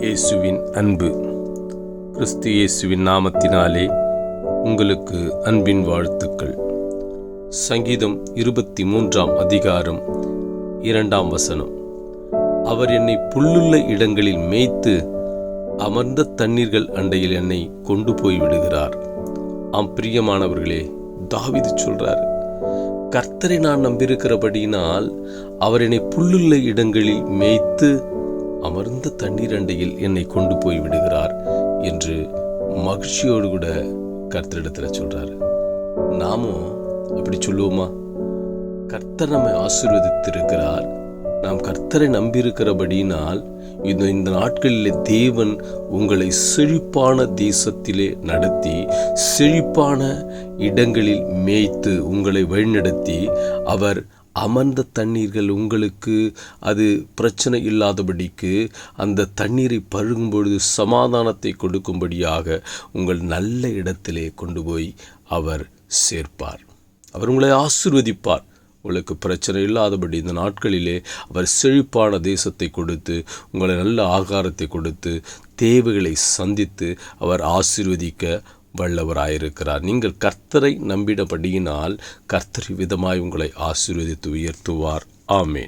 இயேசுவின் அன்பு. கிறிஸ்து இயேசுவின் நாமத்தினாலே உங்களுக்கு அன்பின் வாழ்த்துக்கள். சங்கீதம் இருபத்தி மூன்றாம் அதிகாரம் இரண்டாம் வசனம். அவர் என்னை புல்லுள்ள இடங்களில் மேய்த்து அமர்ந்த தண்ணீர்கள் அண்டையில் என்னை கொண்டு போய் விடுகிறார். ஆம் பிரியமானவர்களே தாவிது சொல்றார் கர்த்தரை நான் நம்பியிருக்கிறபடியினால் அவர் என்னை புல்லுள்ள இடங்களில் மேய்த்து அமர்ந்த தண்ணீர் அண்டையில் என்னை கொண்டு போய் விடுகிறார் என்று மகிழ்ச்சியோடு கூட கர்த்தரிடத்தில் சொல்றாரு. நாமும் அப்படி சொல்லுவோமா? கர்த்தர் நம்மை ஆசீர்வதித்திருக்கிறார். நாம் கர்த்தரை நம்பியிருக்கிறபடியினால் இந்த இந்த நாட்களிலே தேவன் உங்களை செழிப்பான தேசத்திலே நடத்தி செழிப்பான இடங்களில் மேய்த்து உங்களை வழிநடத்தி அவர் அமர்ந்த தண்ணீர்கள் உங்களுக்கு அது பிரச்சனை இல்லாதபடிக்கு அந்த தண்ணீரை பருகும் பொழுது சமாதானத்தை கொடுக்கும்படியாக உங்கள் நல்ல இடத்திலே கொண்டு போய் அவர் சேர்ப்பார். அவர் உங்களை ஆசிர்வதிப்பார். உங்களுக்கு பிரச்சனை இல்லாதபடி இந்த நாட்களிலே அவர் செழிப்பான தேசத்தை கொடுத்து உங்களை நல்ல ஆகாரத்தை கொடுத்து தேவைகளை சந்தித்து அவர் ஆசிர்வதிக்க வல்லவராயிருக்கிறார். நீங்கள் கர்த்தரை நம்பிடபடியினால் கர்த்தர் விதமாய் உங்களை ஆசீர்வதித்து உயர்த்துவார். ஆமேன்.